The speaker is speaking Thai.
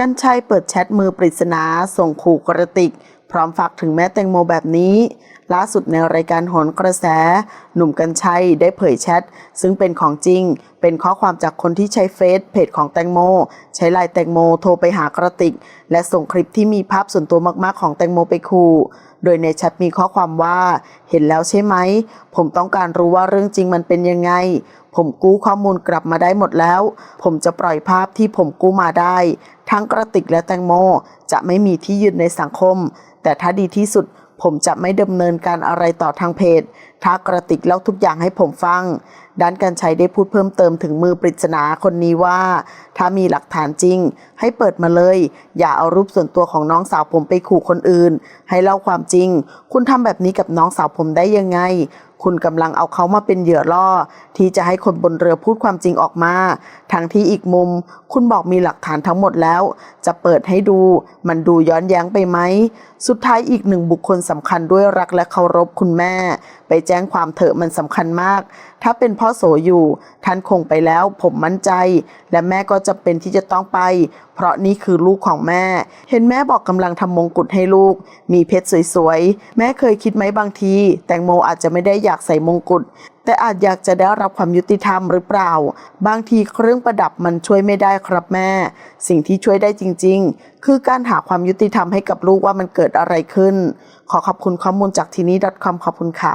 กัญชัยเปิดแชทมือปริศนาส่งขู่กระติก พร้อมฝากถึงแม่แตงโมแบบนี้ ล่าสุดในรายการโหนกระแส หนุ่มกัญชัยได้เผยแชท ซึ่งเป็นของจริง เป็นข้อความจากคนที่ใช้เฟซเพจของแตงโม ใช้ไลน์แตงโมโทรไปหากระติก และส่งคลิปที่มีภาพส่วนตัวมากๆของแตงโมไปขู่โดยในแชทมีข้อความว่าเห็นแล้วใช่ไหม ผมต้องการรู้ว่าเรื่องจริงมันเป็นยังไง ผมกู้ข้อมูลกลับมาได้หมดแล้ว ผมจะปล่อยภาพที่ผมกู้มาได้ ทั้งกระติกและแตงโมจะไม่มีที่ยืนในสังคม แต่ถ้าดีที่สุดผมจะไม่ดำเนินการอะไรต่อทางเพจ ถ้ากระติกเล่าทุกอย่างให้ผมฟัง ด้านการใชัยได้พูดเพิ่มเติมถึงมือปริศนาคนนี้ว่า ถ้ามีหลักฐานจริง ให้เปิดมาเลย อย่าเอารูปส่วนตัวของน้องสาวผมไปขู่คนอื่น ให้เล่าความจริง คุณทำแบบนี้กับน้องสาวผมได้ยังไง คุณกำลังเอาเขามาเป็นเหยื่อล่อ ที่จะให้คนบนเรือพูดความจริงออกมา ทั้งที่อีกมุม คุณบอกมีหลักฐานทั้งหมดแล้ว จะเปิดให้ดู มันดูย้อนแย้งไปไหมสุดท้ายอีกหนึ่งบุคคลสำคัญด้วยรักและเคารพคุณแม่ ไปแจ้งความเถอะมันสำคัญมาก ถ้าเป็นพ่อโสอยู่ ท่านคงไปแล้วผมมั่นใจ และแม่ก็จะเป็นที่จะต้องไป เพราะนี่คือลูกของแม่ เห็นแม่บอกกำลังทำมงกุฎให้ลูก มีเพชรสวยๆ แม่เคยคิดไหมบางที แตงโมอาจจะไม่ได้อยากใส่มงกุฎแต่อาจอยากจะได้รับความยุติธรรมหรือเปล่า บางทีเครื่องประดับมันช่วยไม่ได้ครับแม่ สิ่งที่ช่วยได้จริง ๆ คือการหาความยุติธรรมให้กับลูกว่ามันเกิดอะไรขึ้น ขอขอบคุณข้อมูลจากทีนี้ .com ขอบคุณค่ะ